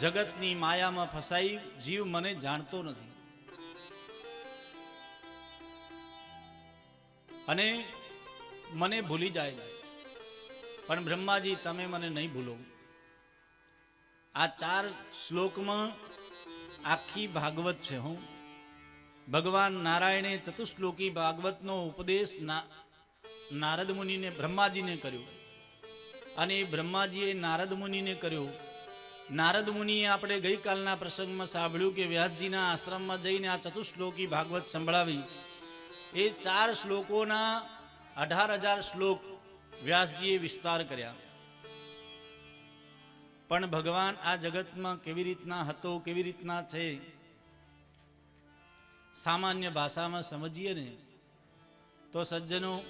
જગતની માયામાં ફસાઈ જીવ મને જાણતો નથી. અને મને ભૂલી જાય પણ બ્રહ્માજી, તમે મને નહીં ભૂલો. આ ચાર શ્લોકમાં આખી ભાગવત છે હું. ભગવાન નારાયણે ચતુશ્લોકી ભાગવતનો ઉપદેશ નારદ મુનિને બ્રહ્માજીને કર્યો. અને બ્રહ્માજીએ નારદ મુનિને કર્યો. નારદ મુનિએ આપણે ગઈકાલના પ્રસંગમાં સાંભળ્યું કે વ્યાસજીના આશ્રમમાં જઈને આ ચતુશ્લોકી ભાગવત સંભળાવી. એ ચાર શ્લોકોના અઢાર હજાર શ્લોક વ્યાસજીએ વિસ્તાર કર્યા. પણ ભગવાન આ જગતમાં કેવી રીતના હતો, કેવી રીતના છે, સામાન્ય ભાષામાં સમજીએ ને, તો સજ્જનો,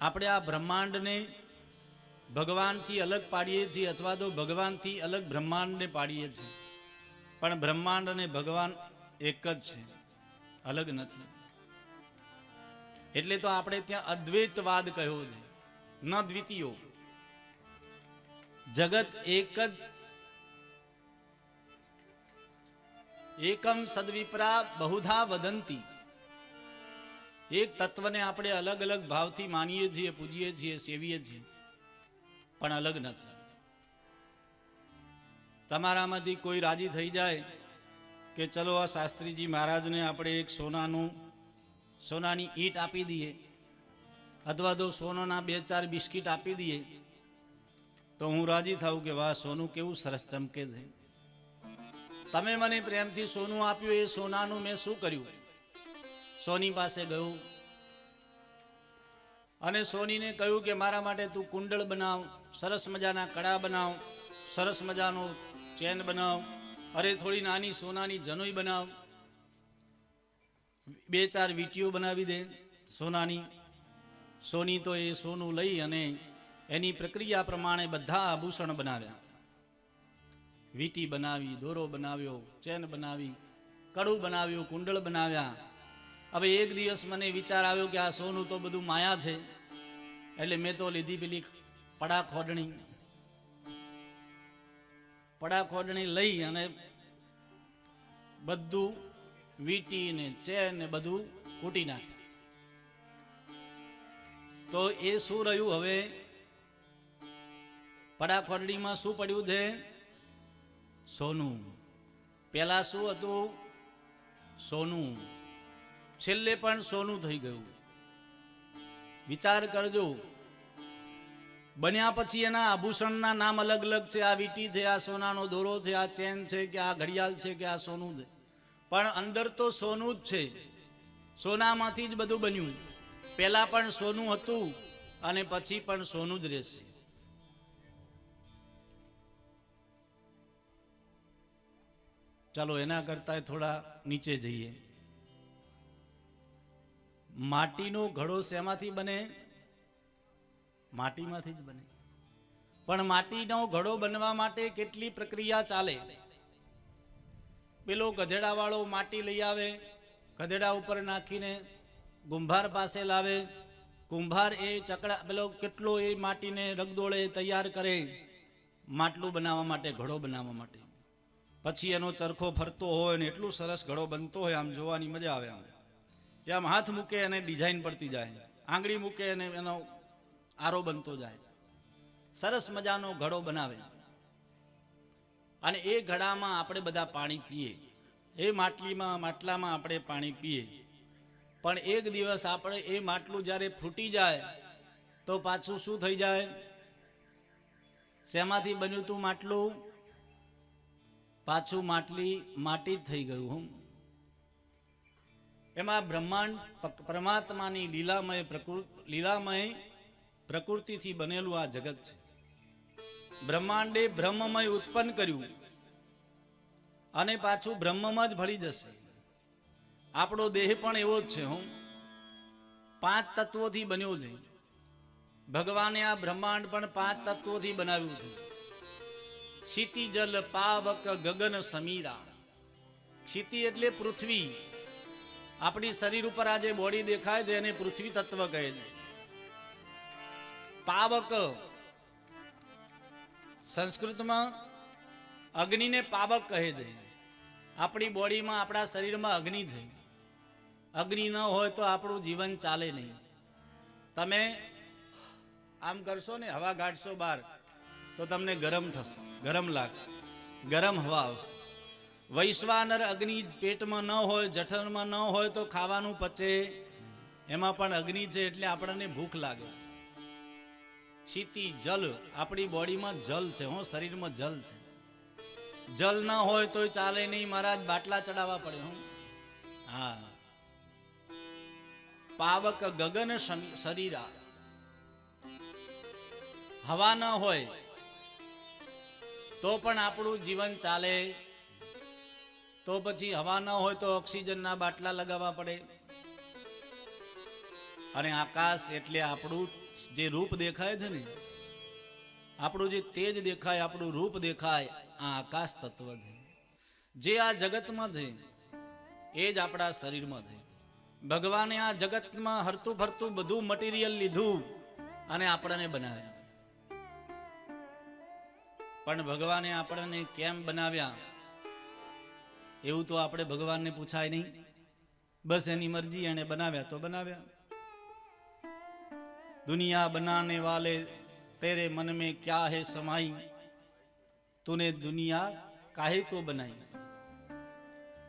આપણે આ બ્રહ્માંડને ભગવાનથી અલગ પાડીએ છીએ અથવા તો ભગવાનથી અલગ બ્રહ્માંડને પાડીએ છીએ. પણ બ્રહ્માંડ અને ભગવાન એક જ છે. અલગ નથી. એટલે તો આપણે ત્યાં અદ્વૈતવાદ કહ્યો છે. ન દ્વિતીયો. જગત એક જ. એકમ સદવિપરા બહુધા વદંતી. એક તત્વને આપણે અલગ અલગ ભાવથી માનીએ છીએ, પૂજીએ છીએ, સેવીએ છીએ. પણ અલગ નથી. તમારામાંથી કોઈ રાજી થઈ જાય કે ચલો આ શાસ્ત્રીજી મહારાજને આપણે એક સોનાનું, સોનાની ઈંટ આપી દઈએ, અથવા તો સોનાના બે ચાર બિસ્કિટ આપી દઈએ, તો હું રાજી થાઉં કે વાહ, સોનું કેવું સરસ ચમકે છે. તમે મને પ્રેમથી સોનું આપ્યું, એ સોનાનું મેં શું કર્યું? સોની પાસે ગયું અને સોનીને કહ્યું કે મારા માટે તું કુંડળ બનાવ, સરસ મજાના કડા બનાવ, સરસ મજાનો ચેન બનાવ, અરે થોડી નાની સોનાની જનોઈ બનાવ. બે ચાર વીટીઓ બનાવી દે સોનાની. સોની તો એ સોનું લઈ અને એની પ્રક્રિયા પ્રમાણે બધા આભૂષણ બનાવ્યા. વીટી બનાવી, દોરો બનાવ્યો, ચેન બનાવી, કડું બનાવ્યું, કુંડળ બનાવ્યા. હવે એક દિવસ મને વિચાર આવ્યો કે આ સોનું તો બધું માયા છે. એટલે મેં તો લીધી પેલી પડા ખોડણી. પડા ખોડણી લઈ અને બધું વીટી ને ચેન ને બધું કૂટી નાખ્યું. તો એ શું રહ્યું હવે? પડા ખોડણીમાં શું પડ્યું છે? સોનું. પેલા શું હતું? સોનું. છેલ્લે પણ સોનું થઈ ગયું. વિચાર કરજો. બન્યા પછી એના આભૂષણના નામ અલગ અલગ છે. આ વીટી છે, આ સોનાનો દોરો છે, આ ચેન છે કે આ ઘડિયાળ છે કે આ સોનું છે. પણ અંદર તો સોનું જ છે. સોનામાંથી જ બધું બન્યું. પહેલા પણ સોનું હતું અને પછી પણ સોનું જ રહેશે. ચાલો એના કરતા થોડા નીચે જઈએ. માટીનો ઘડો શેમાંથી બને? માટીમાંથી જ બને. પણ માટીનો ઘડો બનવા માટે કેટલી પ્રક્રિયા ચાલે? પેલો ગધેડા વાળો માટી લઈ આવે, ગધેડા ઉપર નાખીને કુંભાર પાસે લાવે. કુંભાર એ ચકડા, પેલો કેટલો એ માટીને રગદોળે તૈયાર કરે, માટલું બનાવવા માટે, ઘડો બનાવવા માટે. પછી એનો ચરખો ફરતો હોય ને એટલું સરસ ઘડો બનતો હોય, આમ જોવાની મજા આવે આમ. એ આમ હાથ મૂકે અને ડિઝાઇન પડતી જાય. આંગળી મૂકે અને એનો આરો બનતો જાય. સરસ મજાનો ઘડો બનાવે. અને એ ઘડામાં આપણે બધા પાણી પીએ. એ માટલીમાં, માટલામાં આપણે પાણી પીએ. પણ એક દિવસ આપણે એ માટલું જ્યારે ફૂટી જાય, તો પાછું શું થઈ જાય? શેમાંથી બન્યું તું માટલું? પાછું માટલી, માટી જ થઈ ગયું હું એમાં બ્રહ્માંડ પરમાત્માની લીલામય પ્રકૃતિ, લીલામય પ્રકૃતિથી બનેલું આ જગત છે. બ્રહ્માંડે બ્રહ્મમય ઉત્પન્ન કર્યું અને પાછું બ્રહ્મમાં જ ભળી જશે. આપણો દેહ પણ એવો જ છે, હું. પાંચ તત્વોથી બન્યો છે. ભગવાને આ બ્રહ્માંડ પણ પાંચ તત્વોથી બનાવ્યું છે. ક્ષિતિ જલ પાવક, ગગન, સમીરા. ક્ષિતિ એટલે પૃથ્વી. આપણી શરીર ઉપર આ જે બોડી દેખાય છે, એને પૃથ્વી તત્વ કહે છે. પાવક. સંસ્કૃતમાં અગ્નિને પાવક કહે છે. આપણી બોડીમાં, આપણા શરીરમાં અગ્નિ છે. અગ્નિ ન હોય તો આપણું જીવન ચાલે નહીં. તમે આમ કરશો ને, હવા ગાઢશો બહાર, તો તમને ગરમ થશે, ગરમ લાગશે, ગરમ હવા આવશે. વૈશ્વાનર અગ્નિ પેટમાં ન હોય, જઠરમાં ન હોય તો ખાવાનું પચે. એમાં પણ અગ્નિ છે એટલે આપણને ભૂખ લાગે. શીતી, જલ, આપણી બોડીમાં જલ છે, હો, શરીરમાં જલ છે. જલ ન હોય તોય ચાલે નહીં, મહારાજ, બાટલા ચડાવવા પડે, હું. હા. પાવક ગગન શરીરા. હવા ન હોય તો પણ આપણું જીવન ચાલે. તો પછી હવા ન હોય તો ઓક્સિજનના બાટલા લગાવવા પડે. અને આકાશ એટલે આપણું જે રૂપ દેખાય છે ને, આપણું જે તેજ દેખાય, આપણું રૂપ દેખાય, આ આકાશ તત્વ છે. જે આ જગતમાં છે, એ જ આપણા શરીરમાં છે. ભગવાને આ જગતમાં હરતું ફરતું બધું મટીરિયલ લીધું અને આપણને બનાવ્યા. પણ ભગવાને આપણને કેમ બનાવ્યા? એવું તો આપણે ભગવાનને પૂછાય નહીં. બસ એની મરજી એને બનાવ્યા તો બનાવ્યા. દુનિયા બનાને વાલે તેરે મન મેં ક્યા હે સમાઈ? તુને દુનિયા કાહે કો બનાવી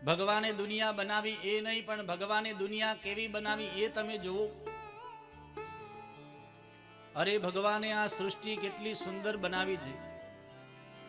ભગવાને દુનિયા બનાવી એ નહીં, પણ ભગવાને દુનિયા કેવી બનાવી એ તમે જુઓ. અરે ભગવાને આ સૃષ્ટિ કેટલી સુંદર બનાવી છે.